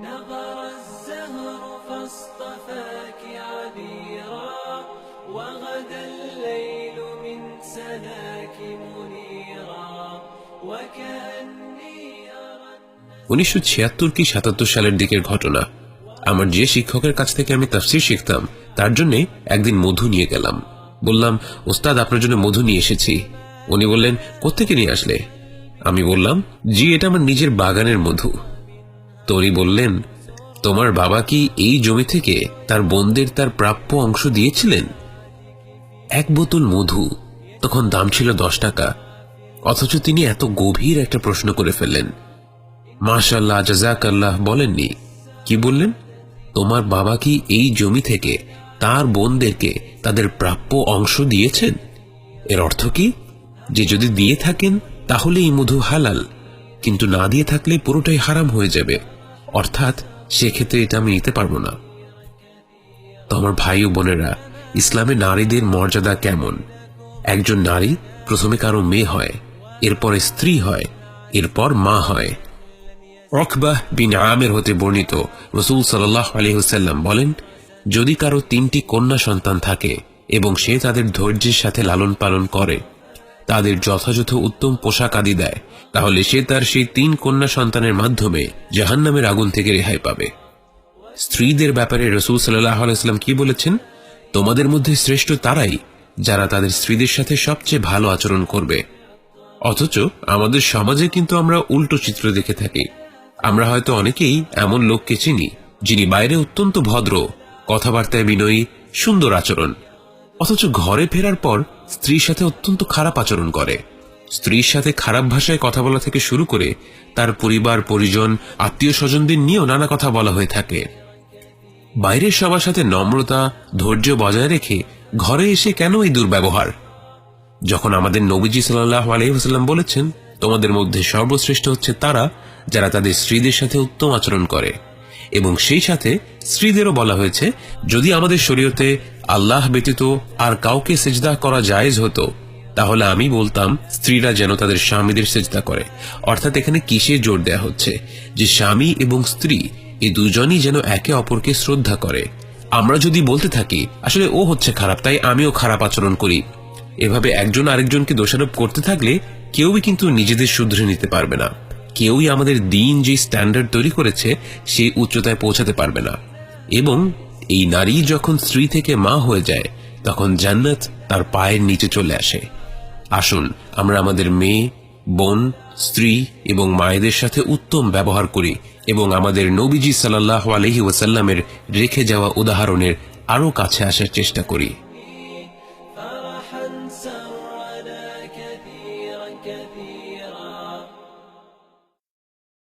نظر الزهر فاصطفاك عبيرا وغدا الليل من سناك منيرا وكأني أرى উনিশশো ছিয়াত্তর কি সাতাত্তর সালের দিকের ঘটনা আমার যে শিক্ষকের কাছ থেকে আমি তাফসির শিখতাম তার জন্য একদিন মধু নিয়ে গেলাম বললাম ওস্তাদ আপনার জন্য মধু নিয়ে এসেছি উনি বললেন কোত্থেকে নিয়ে আসলে আমি বললাম জি এটা আমার নিজের বাগানের মধু তো উনি বললেন, তোমার বাবা কি এই জমি থেকে তার বোনদের তার প্রাপ্য অংশ দিয়েছিলেন? এক বোতল মধু, তখন দাম ছিল দশ টাকা, অথচ তিনি এত গভীর একটা প্রশ্ন করে ফেললেন। মাশাল্লাহ জাজাক আল্লাহ বলেননি। কি বললেন? তোমার বাবা কি এই জমি থেকে তার বোনদেরকে তাদের প্রাপ্য অংশ দিয়েছেন? এর অর্থ কি? যে যদি দিয়ে থাকেন, তাহলে এই মধু হালাল, কিন্তু না দিয়ে থাকলে পুরোটাই হারাম হয়ে যাবে। অর্থাৎ সেক্ষেত্রে এটা আমি নিতে পারব না। তো আমার ভাই ও বোনেরা, ইসলামে নারীদের মর্যাদা কেমন? একজন নারী প্রথমে কারও মেয়ে হয়, এরপরে স্ত্রী হয়, এরপর মা হয়। রকবাহ বিন আমের হতে বর্ণিত রসুল সাল্লাহ আলহিহসাল্লাম বলেন, যদি কারও তিনটি কন্যা সন্তান থাকে এবং সে তাদের ধৈর্যের সাথে লালন পালন করে তাদের যথাযথ উত্তম পোশাক আদি দেয়। তাহলে সে তার সেই তিন কন্যা সন্তানের মাধ্যমে জাহান্নামের আগুন থেকে রেহাই পাবে। স্ত্রীদের ব্যাপারে রসুল সাল্লাহ আলাইস্লাম কি বলেছেন? তোমাদের মধ্যে শ্রেষ্ঠ তারাই যারা তাদের স্ত্রীদের সাথে সবচেয়ে ভালো আচরণ করবে। অথচ আমাদের সমাজে কিন্তু আমরা উল্টো চিত্র দেখে থাকি। আমরা হয়তো অনেকেই এমন লোককে চিনি যিনি বাইরে অত্যন্ত ভদ্র, কথাবার্তায় বিনয়ী, সুন্দর আচরণ। অথচ ঘরে ফেরার পর স্ত্রীর সাথে অত্যন্ত খারাপ আচরণ করে। স্ত্রীর সাথে খারাপ ভাষায় কথা বলা থেকে শুরু করে তার পরিবার, পরিজন আত্মীয় স্বজনদের নিয়েও নানা কথা বলা হয়ে থাকে। বাইরের সবার সাথে নম্রতা, ধৈর্য বজায় রেখে ঘরে এসে কেন এই দুর্ব্যবহার? যখন আমাদের নবীজি সাল্লাহ আলহিহাস্লাম বলেছেন, তোমাদের মধ্যে সর্বশ্রেষ্ঠ হচ্ছে তারা যারা তাদের স্ত্রীদের সাথে উত্তম আচরণ করে। এবং সেই সাথে স্ত্রীদেরও বলা হয়েছে, যদি আমাদের শরীয়তে আল্লাহ ব্যতীত আর কাউকে সেজদা করা জায়েজ হতো, তাহলে আমি বলতাম, স্ত্রীরা যেন তাদের স্বামীদের সেজদা করে। অর্থাৎ এখানে কিসে জোর দেয়া হচ্ছে? যে স্বামী এবং স্ত্রী এই দুজনই যেন একে অপরকে শ্রদ্ধা করে। আমরা যদি বলতে থাকি, আসলে ও হচ্ছে খারাপ, তাই আমিও খারাপ আচরণ করি। এভাবে একজন আরেকজনকে দোষারোপ করতে থাকলে কেউই কিন্তু নিজেদের শুধরে নিতে পারবে না। কেউই আমাদের দিন যে স্ট্যান্ডার্ড তৈরি করেছে সেই উচ্চতায় পৌঁছাতে পারবে না এবং এই নারী যখন স্ত্রী থেকে মা হয়ে যায় তখন জান্নাত তার পায়ের নিচে চলে আসে আসুন আমরা আমাদের মেয়ে বোন স্ত্রী এবং মায়েদের সাথে উত্তম ব্যবহার করি এবং আমাদের নবীজি সাল্লাহ আলহি ওয়াসাল্লামের রেখে যাওয়া উদাহরণের আরও কাছে আসার চেষ্টা করি فرحا سرنا كثيرا كثيرا